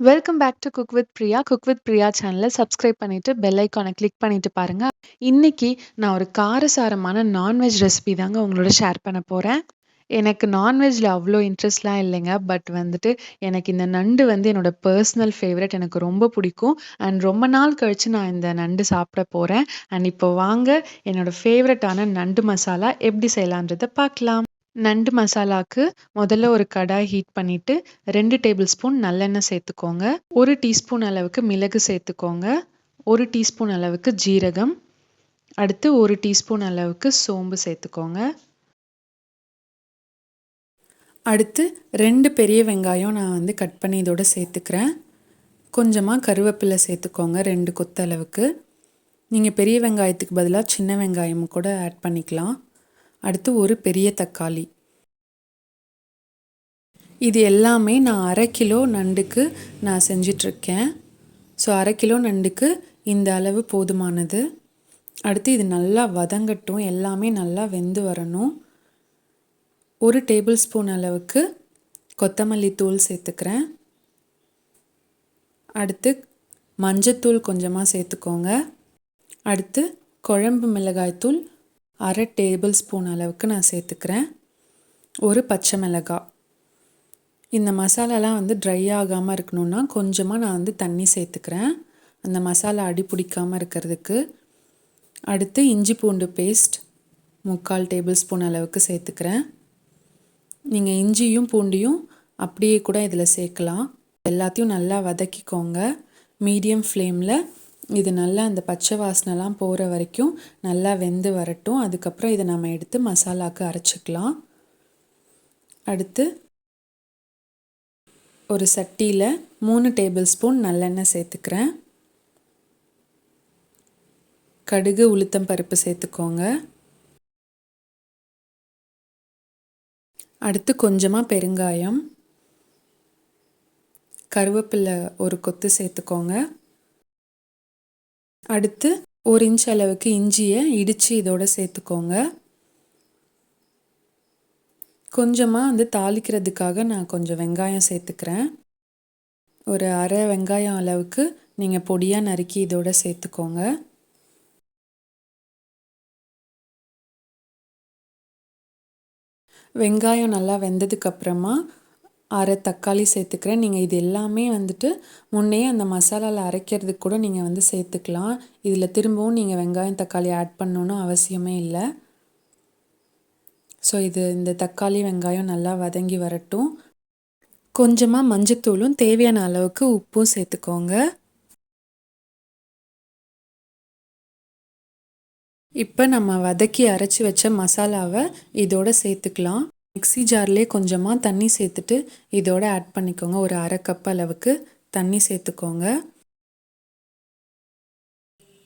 Welcome back to cook with Priya cook with Priya சேனலை subscribe பண்ணிட்டு bell ஐக்கானை click பண்ணிட்டு பாருங்க. இன்னைக்கு நான் ஒரு காரசாரமான நான்வெஜ் ரெசிபி தாங்க உங்களோட ஷேர் பண்ண போறேன். எனக்கு நான்வெஜ்ல அவ்வளோ இன்ட்ரெஸ்ட்லாம் இல்லைங்க. பட் வந்துட்டு எனக்கு இந்த நண்டு வந்து என்னோட பர்சனல் ஃபேவரட் எனக்கு ரொம்ப பிடிக்கும். அண்ட் ரொம்ப நாள் கழிச்சு நான் இந்த நண்டு சாப்பிட போறேன். அண்ட் இப்போ வாங்க என்னோட ஃபேவரட்டான நண்டு மசாலா எப்படி செய்யலான்றதை பார்க்கலாம். நண்டு மசாலாக்கு முதல்ல ஒரு கடாய் ஹீட் பண்ணிட்டு ரெண்டு டேபிள் ஸ்பூன் நல்லெண்ணெய் சேர்த்துக்கோங்க. ஒரு டீஸ்பூன் அளவுக்கு மிளகு சேர்த்துக்கோங்க. ஒரு டீஸ்பூன் அளவுக்கு ஜீரகம். அடுத்து ஒரு டீஸ்பூன் அளவுக்கு சோம்பு சேர்த்துக்கோங்க. அடுத்து ரெண்டு பெரிய வெங்காயம் நான் வந்து கட் பண்ணி இதோட சேர்த்துக்கிறேன். கொஞ்சமாக கருவேப்பிலை சேர்த்துக்கோங்க ரெண்டு கொத்தளவுக்கு நீங்கள் பெரிய வெங்காயத்துக்கு பதிலாக சின்ன வெங்காயம் கூட ஆட் பண்ணிக்கலாம். அடுத்து ஒரு பெரிய தக்காளி. இது எல்லாமே நான் அரை கிலோ நண்டுக்கு நான் செஞ்சிட்ருக்கேன். ஸோ அரை கிலோ நண்டுக்கு இந்த அளவு போதுமானது. அடுத்து இது நல்லா வதங்கட்டும் எல்லாமே நல்லா வெந்து வரணும். ஒரு டேபிள் ஸ்பூன் அளவுக்கு கொத்தமல்லி தூள் சேர்த்துக்கிறேன். அடுத்து மஞ்சத்தூள் கொஞ்சமாக சேர்த்துக்கோங்க. அடுத்து குழம்பு மிளகாய்த்தூள் அரை டேபிள் ஸ்பூன் அளவுக்கு நான் சேர்த்துக்கிறேன். ஒரு பச்சை மிளகாய் இந்த மசாலாலாம் வந்து ட்ரை ஆகாமல் இருக்கணும்னா கொஞ்சமாக நான் வந்து தண்ணி சேர்த்துக்கிறேன். அந்த மசாலா அடி பிடிக்காமல் இருக்கிறதுக்கு. அடுத்து இஞ்சி பூண்டு பேஸ்ட் முக்கால் டேபிள் ஸ்பூன் அளவுக்கு சேர்த்துக்கிறேன். நீங்கள் இஞ்சியும் பூண்டியும் அப்படியே கூட இதில் சேர்க்கலாம். எல்லாத்தையும் நல்லா வதக்கிக்கோங்க. மீடியம் ஃப்ளேமில் இது நல்லா அந்த பச்சை வாசனைலாம் போகிற வரைக்கும் நல்லா வெந்து வரட்டும். அதுக்கப்புறம் இதை நம்ம எடுத்து மசாலாவுக்கு அரைச்சிக்கலாம். அடுத்து ஒரு சட்டியில் மூணு டேபிள் ஸ்பூன் நல்லெண்ணெய் சேர்த்துக்கிறேன். கடுகு உளுத்தம் பருப்பு சேர்த்துக்கோங்க. அடுத்து கொஞ்சமாக பெருங்காயம். கருவேப்பிலை ஒரு கொத்து சேர்த்துக்கோங்க. அடுத்து ஒரு இன்ச் அளவுக்கு இஞ்சியை இடித்து இதோட சேர்த்துக்கோங்க. கொஞ்சமாக வந்து தாளிக்கிறதுக்காக நான் கொஞ்சம் வெங்காயம் சேர்த்துக்கிறேன். ஒரு அரை வெங்காயம் அளவுக்கு நீங்கள் பொடியாக நறுக்கி இதோட சேர்த்துக்கோங்க. வெங்காயம் நல்லா வெந்ததுக்கப்புறமா அரை தக்காளி சேர்த்துக்கிறேன். நீங்கள் இது எல்லாமே வந்துட்டு முன்னே அந்த மசாலாவில் அரைக்கிறதுக்கு கூட நீங்கள் வந்து சேர்த்துக்கலாம். இதில் திரும்பவும் நீங்கள் வெங்காயம் தக்காளி ஆட் பண்ணணுன்னு அவசியமே இல்லை. ஸோ இது இந்த தக்காளி வெங்காயம் நல்லா வதங்கி வரட்டும். கொஞ்சமாக மஞ்சத்தூளும் தேவையான அளவுக்கு உப்பும் சேர்த்துக்கோங்க. இப்போ நம்ம வதக்கி அரைச்சி வச்ச மசாலாவை இதோட சேர்த்துக்கலாம். மிக்ஸி ஜார்லேயே கொஞ்சமாக தண்ணி சேர்த்துட்டு இதோட ஆட் பண்ணிக்கோங்க. ஒரு அரை கப் அளவுக்கு தண்ணி சேர்த்துக்கோங்க.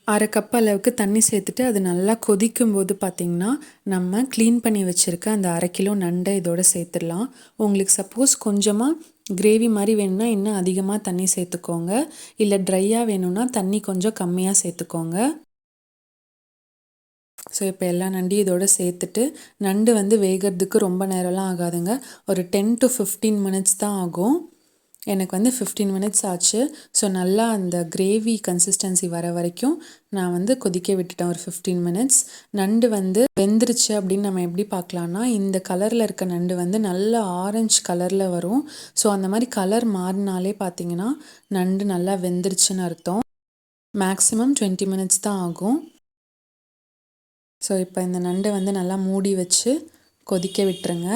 அரை கப் அளவுக்கு தண்ணி சேர்த்துட்டு அது நல்லா கொதிக்கும் போது பார்த்திங்கன்னா நம்ம க்ளீன் பண்ணி வச்சுருக்க அந்த அரை கிலோ நண்டை இதோட சேர்த்துடலாம். உங்களுக்கு சப்போஸ் கொஞ்சமாக கிரேவி மாதிரி வேணும்னா இன்னும் அதிகமாக தண்ணி சேர்த்துக்கோங்க. இல்லை ட்ரையாக வேணும்னா தண்ணி கொஞ்சம் கம்மியாக சேர்த்துக்கோங்க. ஸோ இப்போ எல்லா நண்டையும் இதோட சேர்த்துட்டு நண்டு வந்து வேகிறதுக்கு ரொம்ப நேரம்லாம் ஆகாதுங்க. ஒரு டென் டு ஃபிஃப்டீன் மினிட்ஸ் தான் ஆகும். எனக்கு வந்து ஃபிஃப்டீன் மினிட்ஸ் ஆச்சு. ஸோ நல்லா அந்த கிரேவி கன்சிஸ்டன்சி வர வரைக்கும் நான் வந்து கொதிக்க விட்டுட்டேன் ஒரு ஃபிஃப்டீன் மினிட்ஸ் நண்டு வந்து வெந்துருச்சு அப்படின்னு நம்ம எப்படி பார்க்கலான்னா இந்த கலரில் இருக்க நண்டு வந்து நல்ல ஆரஞ்சு கலரில் வரும். ஸோ அந்த மாதிரி கலர் மாறினாலே பார்த்தீங்கன்னா நண்டு நல்லா வெந்துருச்சுன்னு அர்த்தம். மேக்ஸிமம் டுவெண்ட்டி மினிட்ஸ் தான் ஆகும். ஸோ இப்போ இந்த நண்டை வந்து நல்லா மூடி வச்சு கொதிக்க விட்டுருங்க.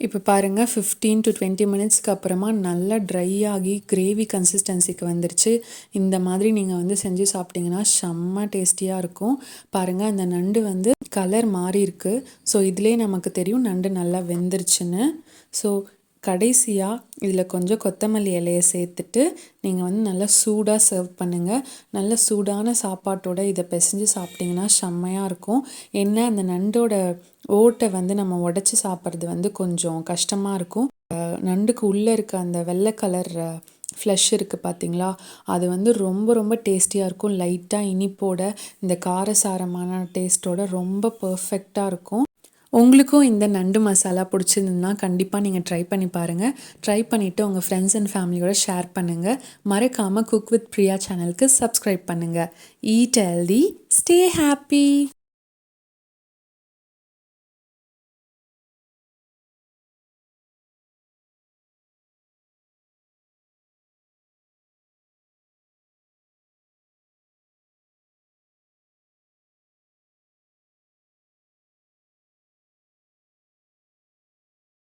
இப்போ பாருங்கள் ஃபிஃப்டீன் டு டுவெண்ட்டி மினிட்ஸ்க்கு அப்புறமா நல்லா ட்ரை ஆகி கிரேவி கன்சிஸ்டன்சிக்கு வந்துருச்சு. இந்த மாதிரி நீங்கள் வந்து செஞ்சு சாப்பிட்டிங்கன்னா செம்ம டேஸ்டியாக இருக்கும். பாருங்கள் அந்த நண்டு வந்து கலர் மாறி இருக்குது ஸோ இதிலே நமக்கு தெரியும் நண்டு நல்லா வெந்துருச்சுன்னு. ஸோ கடைசியாக இதில் கொஞ்சம் கொத்தமல்லி இலையை சேர்த்துட்டு நீங்கள் வந்து நல்லா சூடாக சர்வ் பண்ணுங்கள் நல்ல சூடான சாப்பாட்டோட இதை பிசைஞ்சு சாப்பிட்டிங்கன்னா செம்மையாக இருக்கும். என்ன அந்த நண்டோட ஓட்டை வந்து நம்ம உடச்சி சாப்பிட்றது வந்து கொஞ்சம் கஷ்டமாக இருக்கும். நண்டுக்கு உள்ளே இருக்க அந்த வெள்ளை கலர் ஃப்ளஷ் இருக்குது பார்த்தீங்களா அது வந்து ரொம்ப ரொம்ப டேஸ்டியாக இருக்கும். லைட்டாக இனிப்போட இந்த காரசாரமான டேஸ்ட்டோட ரொம்ப பர்ஃபெக்டாக இருக்கும். உங்களுக்கும் இந்த நண்டு மசாலா பிடிச்சிருந்ததுன்னா கண்டிப்பாக நீங்கள் ட்ரை பண்ணி பாருங்கள் ட்ரை பண்ணிவிட்டு உங்கள் ஃப்ரெண்ட்ஸ் அண்ட் ஃபேமிலியோட ஷேர் பண்ணுங்கள் மறக்காமல் குக் வித் பிரியா சேனலுக்கு சப்ஸ்கிரைப் பண்ணுங்கள் ஈட் ஹெல்தி ஸ்டே ஹாப்பி